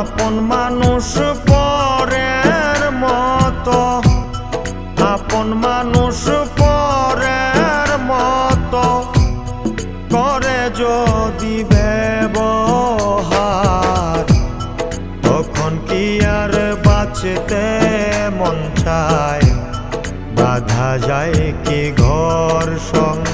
আপন মানুষ পরের মতো। আপন মানুষ পরের মতো। করে যদি ব্যবহার, তখন কি আর বাঁচতে মন চায়? বাধা যায় কি ঘর সংসার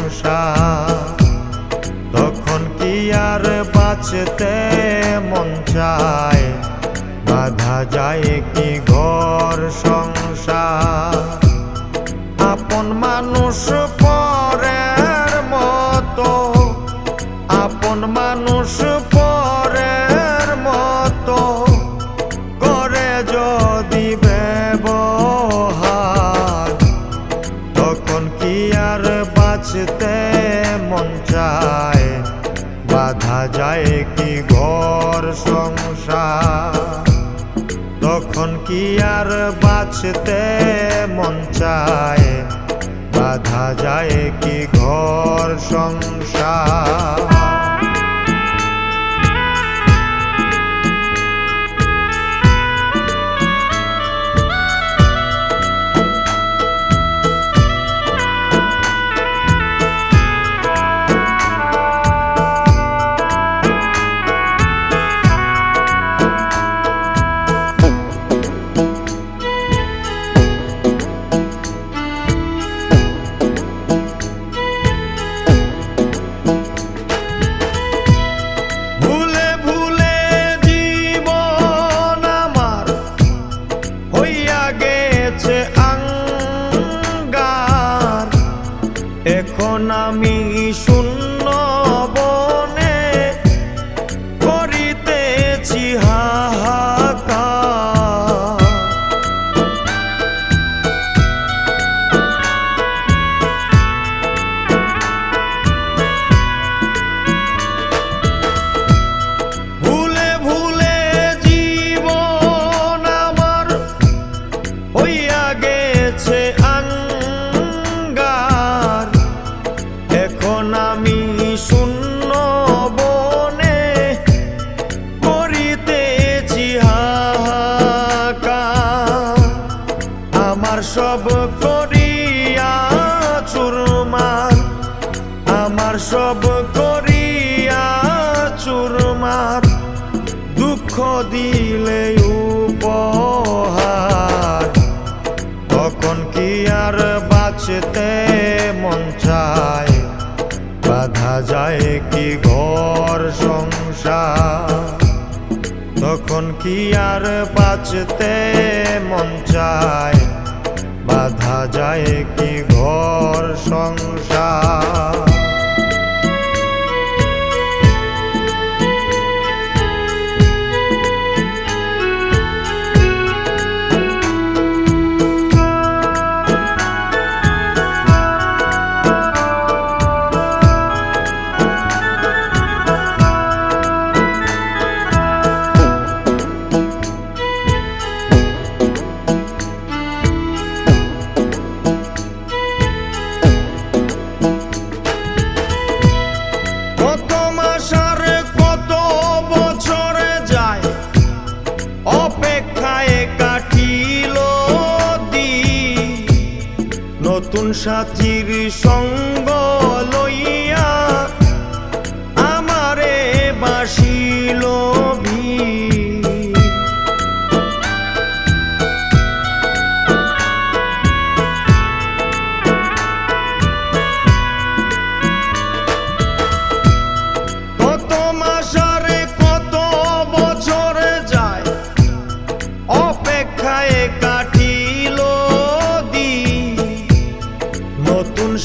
যায় ঘর সংসার। আপন মানুষ পরের মতো, আপন মানুষ পরের মতো করে যদি ব্যবহার, তখন কি আর বাঁচতে মন চায়? বাধা যায় কি ঘর সংসার। কি আর বাঁচতে মন চায়? বাধা যায় কি ঘর সংসার? আমার সব করিয়া চুরমার। আমার সব করিয়া চুরমার। দুঃখ দিলে উপহার। তখন কি আর বাঁচতে মন চায়? বাধা যায় কি ঘর সংসার? তখন কি আর বাঁচতে মন চায়? যায় কি ঘর সংসার? সাথীর সঙ্গ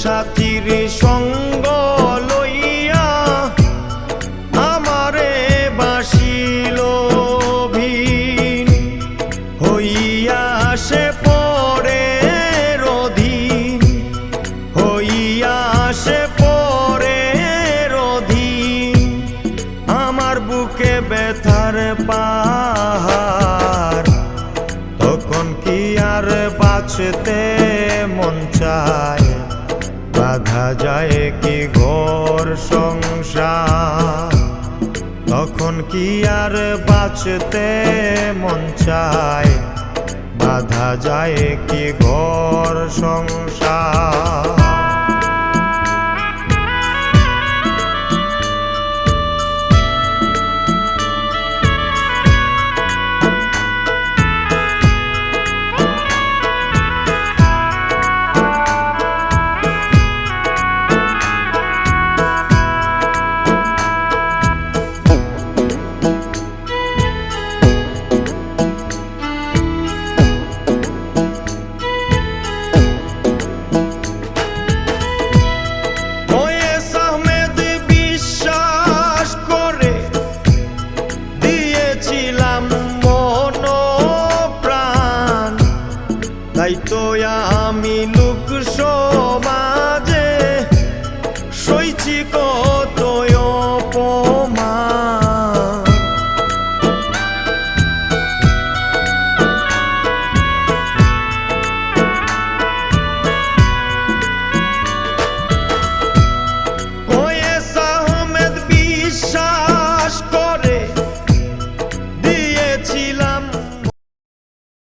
সাথীর সঙ্গ লইয়া আমারে বাসিল ভিন হইয়া সে পরে রধীন হইয়া সে পরে রধীন আমার বুকে ব্যথার পাহাড়, তখন কি আর বাঁচতে মন চায়? যায় কি ঘর সংসার? তখন কি আর বাঁচতে মন চায়? বাধা যায় কি ঘর সংসার? しことよぽ